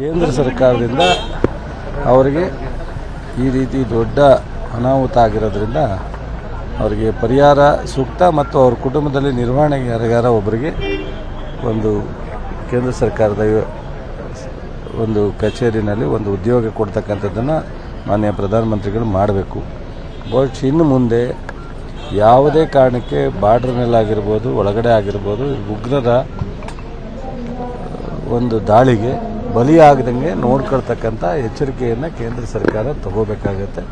ಕೇಂದ್ರ ಸರ್ಕಾರದಿಂದ ಅವರಿಗೆ ಈ ರೀತಿ ದೊಡ್ಡ ಅನಾಹುತ ಆಗಿರೋದ್ರಿಂದ ಅವರಿಗೆ ಪರಿಹಾರ ಸೂಕ್ತ ಮತ್ತು ಅವ್ರ ಕುಟುಂಬದಲ್ಲಿ ನಿರ್ವಹಣೆಗೆ ಯಾರಿಗಾರ ಒಬ್ಬರಿಗೆ ಒಂದು ಕೇಂದ್ರ ಸರ್ಕಾರದ ಒಂದು ಕಚೇರಿನಲ್ಲಿ ಒಂದು ಉದ್ಯೋಗ ಕೊಡ್ತಕ್ಕಂಥದ್ದನ್ನು ಮಾನ್ಯ ಪ್ರಧಾನಮಂತ್ರಿಗಳು ಮಾಡಬೇಕು. ಬಟ್ ಇನ್ನು ಮುಂದೆ ಯಾವುದೇ ಕಾರಣಕ್ಕೆ ಬಾರ್ಡ್ರ್ನಲ್ಲಾಗಿರ್ಬೋದು ಒಳಗಡೆ ಆಗಿರ್ಬೋದು, ಉಗ್ರರ ಒಂದು ದಾಳಿಗೆ ಬಲಿಯಾಗದಂಗೆ ನೋಡ್ಕೊಳ್ತಕ್ಕಂಥ ಎಚ್ಚರಿಕೆಯನ್ನು ಕೇಂದ್ರ ಸರ್ಕಾರ ತಗೋಬೇಕಾಗತ್ತೆ.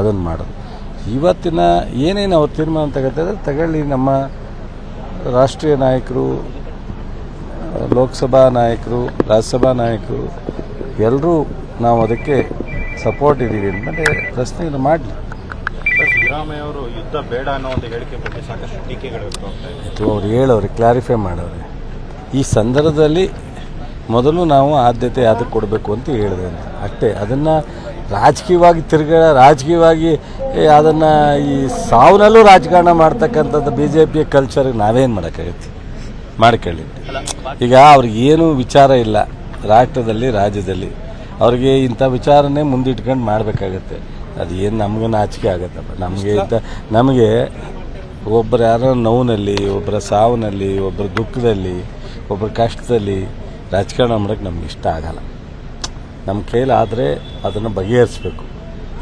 ಅದನ್ನು ಮಾಡೋದು. ಇವತ್ತಿನ ಏನೇನು ಅವ್ರು ತೀರ್ಮಾನ ತಗೋತಾರೆ ತಗೊಳ್ಳಿ ನಮ್ಮ ರಾಷ್ಟ್ರೀಯ ನಾಯಕರು ಲೋಕಸಭಾ ನಾಯಕರು ರಾಜ್ಯಸಭಾ ನಾಯಕರು ಎಲ್ಲರೂ ನಾವು ಅದಕ್ಕೆ ಸಪೋರ್ಟ್ ಇದ್ದೀವಿ ಅಂದಮೇಲೆ ಪ್ರಶ್ನೆ ಮಾಡಲಿ. ಮಾಡಿ ಸಿದ್ದರಾಮಯ್ಯ ಅವರು ಯುದ್ಧ ಬೇಡ ಅನ್ನೋ ಒಂದು ಹೇಳಿಕೆ ಬಗ್ಗೆ ಸಾಕಷ್ಟು ಟೀಕೆಗಳು ಇದೆ. ಇದು ಅವ್ರು ಹೇಳೋರು ಕ್ಲಾರಿಫೈ ಮಾಡೋರು. ಈ ಸಂದರ್ಭದಲ್ಲಿ ಮೊದಲು ನಾವು ಆದ್ಯತೆ ಅದಕ್ಕೆ ಕೊಡಬೇಕು ಅಂತ ಹೇಳಿದೆ. ಅಂತ ಅಷ್ಟೇ, ಅದನ್ನು ರಾಜಕೀಯವಾಗಿ ತಿರ್ಗ, ರಾಜಕೀಯವಾಗಿ ಅದನ್ನು ಈ ಸಾವನಲ್ಲೂ ರಾಜಕಾರಣ ಮಾಡ್ತಕ್ಕಂಥದ್ದು ಬಿ ಜೆ ಪಿಯ ಕಲ್ಚರ್ಗೆ ನಾವೇನು ಮಾಡೋಕ್ಕಾಗತ್ತೆ? ಮಾಡ್ಕೊಳ್ಳಿ ಈಗ ಅವ್ರಿಗೆ ಏನು ವಿಚಾರ ಇಲ್ಲ, ರಾಷ್ಟ್ರದಲ್ಲಿ, ರಾಜ್ಯದಲ್ಲಿ. ಅವ್ರಿಗೆ ಇಂಥ ವಿಚಾರನೇ ಮುಂದಿಟ್ಕೊಂಡು ಮಾಡಬೇಕಾಗತ್ತೆ. ಅದು ಏನು ನಮಗೆ ನಾಚಿಕೆ ಆಗತ್ತಪ್ಪ. ನಮಗೆ ಇಂಥ, ನಮಗೆ ಒಬ್ಬರ ಯಾರೋ ನೋವಿನಲ್ಲಿ ಒಬ್ಬರ ಸಾವಿನಲ್ಲಿ ಒಬ್ಬರ ದುಃಖದಲ್ಲಿ ಒಬ್ಬರ ಕಷ್ಟದಲ್ಲಿ ರಾಜಕಾರಣ ಮಾಡೋಕ್ಕೆ ನಮ್ಗೆ ಇಷ್ಟ ಆಗಲ್ಲ. ನಮ್ಮ ಕೈಲಾದರೆ ಅದನ್ನು ಬಗೆಹರಿಸ್ಬೇಕು.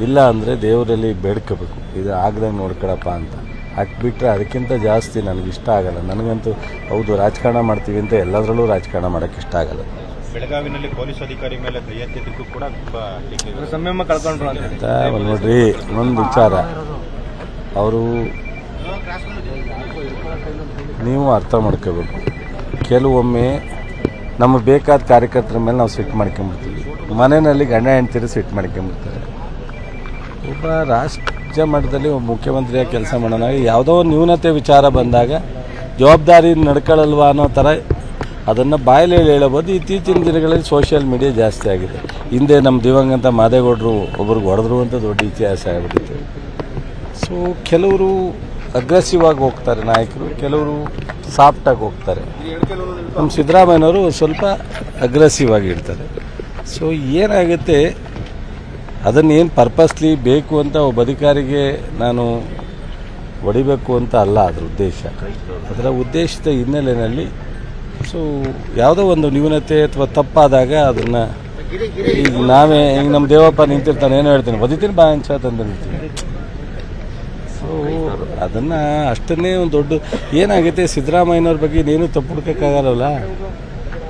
ಇಲ್ಲ ಅಂದರೆ ದೇವರಲ್ಲಿ ಬೇಡ್ಕೋಬೇಕು. ಇದು ಆಗ್ದಂಗೆ ನೋಡ್ಕೊಳಪ್ಪ ಅಂತ. ಅಟ್ ಬಿಟ್ಟರೆ ಅದಕ್ಕಿಂತ ಜಾಸ್ತಿ ನನಗೆ ಇಷ್ಟ ಆಗಲ್ಲ. ನನಗಂತೂ ಹೌದು ರಾಜಕಾರಣ ಮಾಡ್ತೀವಿ ಅಂತ ಎಲ್ಲದರಲ್ಲೂ ರಾಜಕಾರಣ ಮಾಡೋಕ್ಕೆ ಇಷ್ಟ ಆಗಲ್ಲ. ಬೆಳಗಾವಿನಲ್ಲಿ ಪೊಲೀಸ್ ಅಧಿಕಾರಿ ಮೇಲೆ ಕೂಡ ಸಂಯಮ ಕಳ್ಕೊಂಡ್ರು ಅಂತ. ನೋಡ್ರಿ ಒಂದು ವಿಚಾರ. ಅವರು ನೀವು ಅರ್ಥ ಮಾಡ್ಕೋಬೇಕು. ಕೆಲವೊಮ್ಮೆ ನಮಗೆ ಬೇಕಾದ ಕಾರ್ಯಕರ್ತರ ಮೇಲೆ ನಾವು ಸಿಟ್ಟು ಮಾಡ್ಕೊಂಬಿಡ್ತೀವಿ. ಮನೆಯಲ್ಲಿ ಗಂಡ ಹೆಂಡ್ತಿರು ಸಿಟ್ಟು ಮಾಡ್ಕೊಂಬಿಡ್ತಾರೆ. ಒಬ್ಬ ರಾಷ್ಟ್ರ ಮಟ್ಟದಲ್ಲಿ ಒಬ್ಬ ಮುಖ್ಯಮಂತ್ರಿಯಾಗಿ ಕೆಲಸ ಮಾಡೋಣ. ಯಾವುದೋ ನ್ಯೂನತೆ ವಿಚಾರ ಬಂದಾಗ ಜವಾಬ್ದಾರಿ ನಡ್ಕೊಳ್ಳಲ್ವಾ ಅನ್ನೋ ಥರ ಅದನ್ನು ಬಾಯಲ್ಲಿ ಹೇಳಬಹುದು. ಇತ್ತೀಚಿನ ದಿನಗಳಲ್ಲಿ ಸೋಷಿಯಲ್ ಮೀಡಿಯಾ ಜಾಸ್ತಿ ಆಗಿದೆ. ಹಿಂದೆ ನಮ್ಮ ದಿವಂಗತ ಮಾದೇಗೌಡರು ಒಬ್ರಿಗೆ ಹೊಡೆದ್ರು ಅಂತ ದೊಡ್ಡ ಇತಿಹಾಸ ಆಗಿಬಿಟ್ಟಿತ್ತು. ಸೊ ಕೆಲವರು ಅಗ್ರೆಸಿವ್ ಆಗಿ ಹೋಗ್ತಾರೆ ನಾಯಕರು. ಕೆಲವರು ಸಾಫ್ಟಾಗಿ ಹೋಗ್ತಾರೆ. ನಮ್ಮ ಸಿದ್ದರಾಮಯ್ಯನವರು ಸ್ವಲ್ಪ ಅಗ್ರೆಸಿವ್ ಆಗಿ ಇರ್ತಾರೆ ಸೊ ಏನಾಗುತ್ತೆ? ಅದನ್ನೇನು ಪರ್ಪಸ್ಲಿ ಬೇಕು ಅಂತ ಒಬ್ಬ ಅಧಿಕಾರಿಗೆ ನಾನು ಹೊಡಿಬೇಕು ಅಂತ ಅಲ್ಲ, ಅದರ ಉದ್ದೇಶ. ಅದರ ಉದ್ದೇಶದ ಹಿನ್ನೆಲೆಯಲ್ಲಿ ಸೊ ಯಾವುದೋ ಒಂದು ನ್ಯೂನತೆ ಅಥವಾ ತಪ್ಪಾದಾಗ ಅದನ್ನು ಈಗ ನಾವೇ ಈಗ ನಮ್ಮ ದೇವಪ್ಪ ನಿಂತಿರ್ತಾನೆ, ಏನೋ ಹೇಳ್ತೀನಿ. ಬದಿತೀನಿ ಬಾ ಅಂಚ ತಂದು ನಿಂತೀನಿ ಅದನ್ನು ಅಷ್ಟನ್ನೇ ಒಂದು ದೊಡ್ಡ ಏನಾಗುತ್ತೆ ಸಿದ್ದರಾಮಯ್ಯನವ್ರ ಬಗ್ಗೆ ಇನ್ನೇನು ತಪ್ಪು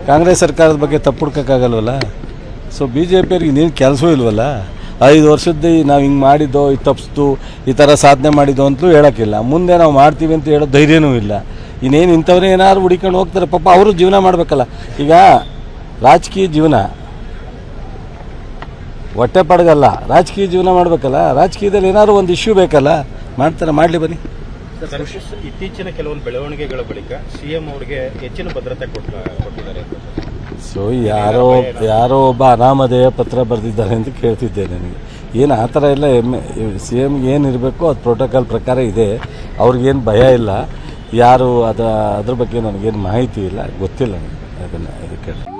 ಕಾಂಗ್ರೆಸ್ ಸರ್ಕಾರದ ಬಗ್ಗೆ ತಪ್ಪು ಹುಡ್ಕೋಕ್ಕಾಗಲ್ವಲ್ಲ? ಸೊ ಬಿ ಜೆ ಪಿಯವ್ರಿಗೆ ಇನ್ನೇನು ಕೆಲಸವೂ ಇಲ್ವಲ್ಲ? ಐದು ವರ್ಷದ್ದು ನಾವು ಹಿಂಗೆ ಮಾಡಿದ್ದೋ ಇದು ತಪ್ಪಿಸ್ತು ಈ ಥರ ಸಾಧನೆ ಮಾಡಿದ್ದೋ ಅಂತಲೂ ಹೇಳೋಕ್ಕಿಲ್ಲ. ಮುಂದೆ ನಾವು ಮಾಡ್ತೀವಿ ಅಂತ ಹೇಳೋ ಧೈರ್ಯನೂ ಇಲ್ಲ. ಇನ್ನೇನು ಇಂಥವ್ರೇ ಏನಾದ್ರು ಹುಡಿಕೊಂಡು ಹೋಗ್ತಾರೆ, ಪಾಪ ಅವರು ಜೀವನ ಮಾಡಬೇಕಲ್ಲ. ಈಗ ರಾಜಕೀಯ ಜೀವನ ಹೊಟ್ಟೆ ಪಡಗಲ್ಲ. ರಾಜಕೀಯ ಜೀವನ ಮಾಡಬೇಕಲ್ಲ? ರಾಜಕೀಯದಲ್ಲಿ ಏನಾದ್ರು ಒಂದು ಇಶ್ಯೂ ಬೇಕಲ್ಲ? ಮಾಡ್ತಾರೆ ಮಾಡಲಿ ಬನ್ನಿ. ಇತ್ತೀಚಿನ ಕೆಲವೊಂದು ಬೆಳವಣಿಗೆಗಳ ಬಳಿಕ ಸಿಎಂ ಅವರಿಗೆ ಹೆಚ್ಚಿನ ಭದ್ರತೆ ಕೊಟ್ಟ- ಕೊಟ್ಟಿದ್ದಾರೆ. ಸೊ ಯಾರೋ ಯಾರೋ ಒಬ್ಬ ಅನಾಮಧೇಯ ಪತ್ರ ಬರೆದಿದ್ದಾರೆ ಅಂತ ಕೇಳ್ತಿದ್ದೆ ನನಗೆ. ಏನು ಆ ಥರ ಎಲ್ಲ ಎಂ ಸಿ ಎಮ್ಗೆ ಏನು ಇರಬೇಕು ಅದು ಪ್ರೋಟೋಕಾಲ್ ಪ್ರಕಾರ ಇದೆ. ಅವ್ರಿಗೇನು ಭಯ ಇಲ್ಲ. ಯಾರು ಅದ ಅದ್ರ ಬಗ್ಗೆ ನನಗೇನು ಮಾಹಿತಿ ಇಲ್ಲ. ಗೊತ್ತಿಲ್ಲ ನನಗೆ. ಅದನ್ನು ಇದಕ್ಕೆ